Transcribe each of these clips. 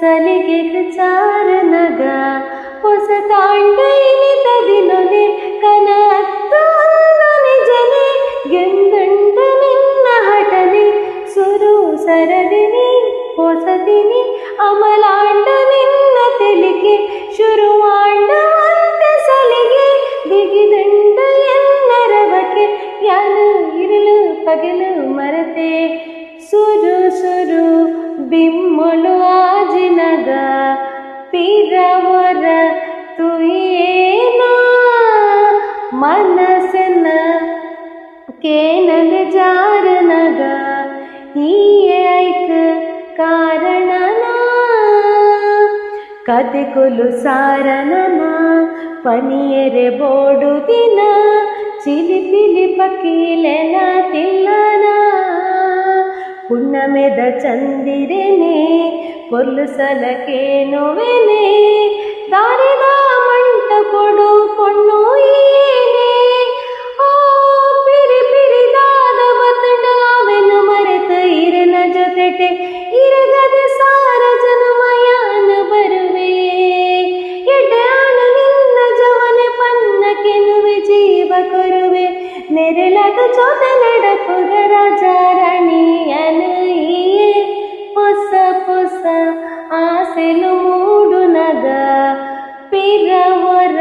ಸಲಿಗೆಗೆ ಚಾರನಗ ಹೊಸ ತಾಂಡೈನಿತ ದಿನೊನೆ ಕನತ್ತು ನಿಜನೆ ಗೆಂದಂಡ ನಿನ್ನ ಹಠನೆ ಸುರು ಸರದಿನಿ ಹೊಸದಿನಿ ಅಮಲಾಂಡ ನಿನ್ನ ತೆಲಿಗೆ ಶುರುವಾಂಡವಂತೆ ಸಲಿಗೆ ಬಿಗಿದಂಡ ಎನ್ನರವಕ್ಕೆ ಯಾನು ಇರುಳು ಪಗಲು ಮರತೆ ಸುರು ಸುರು ಬಿಮ್ಮೊಳು ಆಜಿನಗ ಪಿರವರ ತುಯೇನಾ ಮನಸ್ಸನ್ನ ಕೇನಗ ಜಾರನಗ ಹೀಯೆ ಐಕ ಕಾರಣನ ಕತೆಕೊಲು ಸಾರನನ ಪನಿಯರೆ ಬೋಡು ದಿನ ಚಿಲಿಪಿಲಿ ಪಕೀಲೆನ ತಿಲ್ಲನ ಹುಣ್ಣಮೆದ ಚಂದಿರೆನೆ, ಕೊಲ್ಲುಸಲಕೇನುವೆನೆ, ದಾರಿದ ಮಂಟ ಕೊಡು ಏನೇ. ಓ ಪಿರಿ ಪಿರಿದಾದ ಬತಡ ಅವೆನು ಮರೆತ ಇರನ ಜೊತೆಟೆ, ಇರಗದ ಸಾರ ಜನುಮಯಾನ ಜೊತೆ ನಡಪುಗ ರಾಜಾರಾಣಿಯನು ಈಯೇ ಹೊಸ ಹೊಸ ಆಸೆಲು ಮೂಡು ನಗ ಪಿರವರ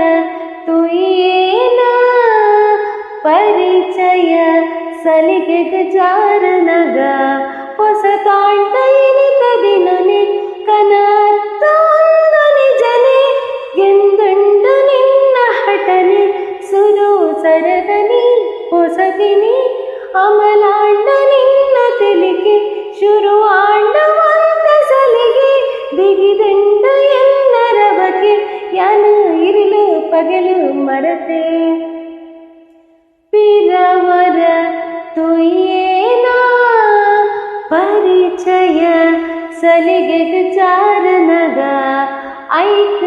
ತುಯೇನ ಪರಿಚಯ ಸಲಿಗೆಗ ಜಾರನಗ ಹೊಸ ತಾಂಡ ಎನಿತ ಪಗಲು ಮರತೆ ಪಿರವರ ತುಯೇನ ಪರಿಚಯ ಸಲಿಗೆಗ ಚಾರನಗ ಐಕೈಯೇ